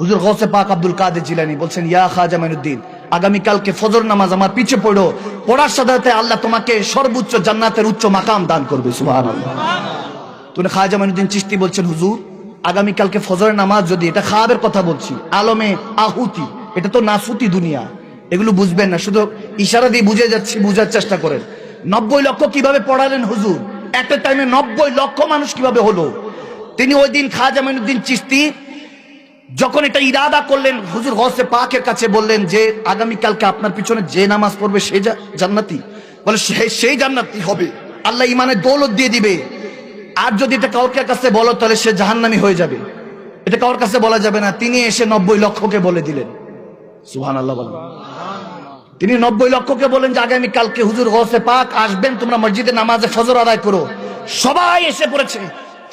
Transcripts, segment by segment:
হুজুর গৌসে পাক আব্দুল কাদের জিলানি বলছেন, ইয়া খাজা মাইনুদ্দিন আগামীকালকে ফজর নামাজ আমার পিছে পড়ো। পড়ার সাথে আল্লাহ তোমাকে সর্বোচ্চ জান্নাতের উচ্চ মাকাম দান করবে, সুবহানাল্লাহ। তুমি খাজা মাইনুদ্দিন চিস্তি বলছেন, হুজুর আগামীকালকে ফজরের নামাজ যদি এটা খাওয়াবের কথা বলছি, আলমে আহুতি, এটা তো নাসুতি দুনিয়া, এগুলো বুঝবেন না, শুধু ইশারা দিয়ে বুঝে যাচ্ছি, বুঝার চেষ্টা করেন। নব্বই লক্ষ কীভাবে পড়ালেন হুজুর? একটা টাইমে নব্বই লক্ষ মানুষ কীভাবে হলো? তিনি ওই দিন খাজা মাইনুদ্দিন চিস্তি যখন এটা ইরাদা করলেন, হুজুর গসে পাকের কাছে বললেন যে আগামীকালকে আপনার পিছনে যে নামাজ পড়বে সে জান্নাতি। বলে সেই জান্নাতি হবে। আল্লাহ ইমানের দৌলত দিয়ে দিবে। আর যদি এটা কাউর কাছে বলো, তাহলে সে জাহান্নামি হয়ে যাবে। এটা কাউর কাছে বলা যাবে না। তিনি এসে নব্বই লক্ষকে বলে দিলেন। সুহান আল্লাহ বলেন। তিনি নব্বই লক্ষকে বলেন যে আগামীকালকে হুজুর গসে পাক আসবেন, তোমরা মসজিদে নামাজে ফজর আদায় করো। সবাই এসে পড়েছে।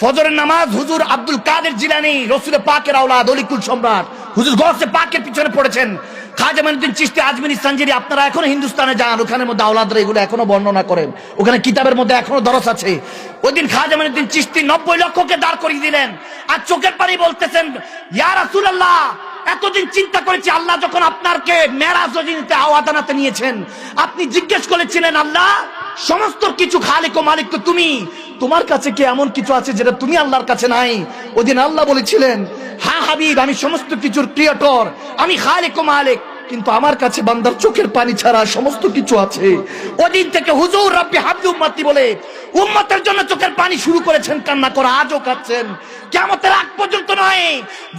ফজরের নামাজ হুজুর আব্দুল কাদের জিলানি রসুল পাকের আওলাদ, অলিকুল সম্রাট। হুজুর গসে পাকের পিছনে পড়েছেন। খাজা মাইনুদ্দিন চিস্তি আজমির ইস্তানজিরি আপনারা এখনও হিন্দুস্তানে যান, ওখানের মধ্যে আওলাদরা এগুলো এখনও বর্ণনা করেন। ওখানে কিতাবের মধ্যে এখনও দরস আছে। ওই দিন খাজা মাইনুদ্দিন চিস্তি নব্বই লক্ষকে দাঁড় করিয়ে দিলেন। আর চোখের পানি বলতেছেন, ইয়া রাসূলুল্লাহ, এতদিন চিন্তা করেছি আল্লাহ যখন আপনারকে মেরাজ রজনীতে আওয়াদানাতে নিয়েছেন। আপনি জিজ্ঞেস করেছিলেন, আল্লাহ, সমস্ত কিছু খালিক ও মালিক তো তুমি তোমার কাছে কি এমন কিছু আছে যেটা তুমি আল্লাহর কাছে নাই? ওদিন আল্লাহ বলেছিলেন হ্যাঁ হাবিব, আমি সমস্ত কিছুর ক্রিয়েটর, আমি খালিক ও মালিক, কিন্তু আমার কাছে বান্দার চোখের পানি ছাড়া সমস্ত কিছু আছে। ওদিন থেকে হুজুর রব্বি হাবলি উম্মতি বলে, উম্মতের জন্য চোখের পানি শুরু করেছেন, কান্না করা আজও কাঁদছেন। কেমতের আগ পর্যন্ত নয়,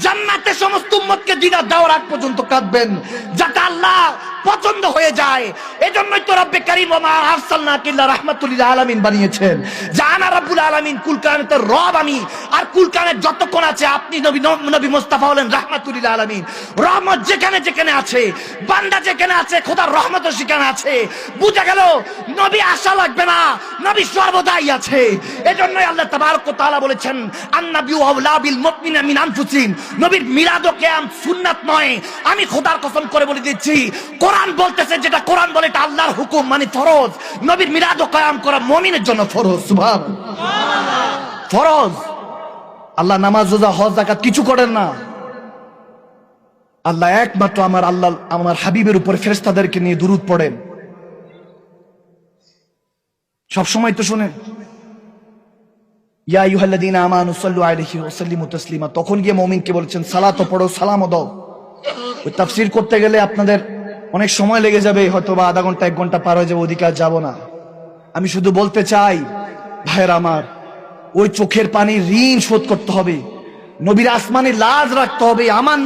জান্নাতে সমস্ত উম্মতকে দিদার দেওয়ার আগ পর্যন্ত কাঁদবেন। যাতে আল্লাহ পছন্দ হয়ে যায়। এজন্যই তো রব্বে কারীম ওয়া মা আরসালনা কিল্লা রাহমাতুল আলামিন বানিয়েছেন। জানা রাব্বুল আলামিন কুল কায়নাতের রব আমি। আর কুল কায়নাত যতক্ষণ আছে আপনি নবী নবী মুস্তাফা হলেন রাহমাতুল আলামিন। রহমত যেখানে যেখানে আছে, বান্দা যেখানে আছে, খোদার রহমত সেখানে আছে। বুঝা গেল, নবী আশা লাগবে না, নবী সর্বদাই আছে। এজন্যই আল্লাহ তাবারক তাআলা বলেছেন আন্নাবিউ আউলা বিল মুমিনিনা মিন আনফুসিহিম। নবীর মিলাদ ও কিয়াম সুন্নাত নয়। আমি খোদার কসম করে বলে দিচ্ছি কোরআন বলতেছে, যেটা কোরআন বলে এটা আল্লাহর হুকুম মানে ফরজ। নবীর মিলাদ ও কিয়াম করা মুমিনের জন্য ফরজ, সুবহানাল্লাহ। ফরজ। আল্লাহ নামাজ, রোজা, হজ জাকাত কিছু করেন না। আল্লাহ একমাত্র আমার আল্লাহ, আমার হাবিবের উপর ফেরেশতাদেরকে নিয়ে দুরুদ পড়েন। সব সময় তো শুনেন, ইয়া আইয়ুহাল্লাযীনা আমানু সাল্লু আলাইহি ওয়া সাল্লিমু তাসলিমা, তখন গিয়ে মুমিনকে বলেছেন, সালাত পড়ো, সালামও দাও। ওই তাফসীর করতে গেলে আপনাদের অনেক সময় লেগে যাবে হয়তো বা আধা ঘণ্টা, এক ঘণ্টা পার হয়ে যাবে, ওদিকে আর যাব না। আমি শুধু বলতে চাই, ভাইয়ের আমার, ওই চোখের পানি ঋণ শোধ করতে হবে। নবীর আসমানে লাজ রাখতে হবে, আমার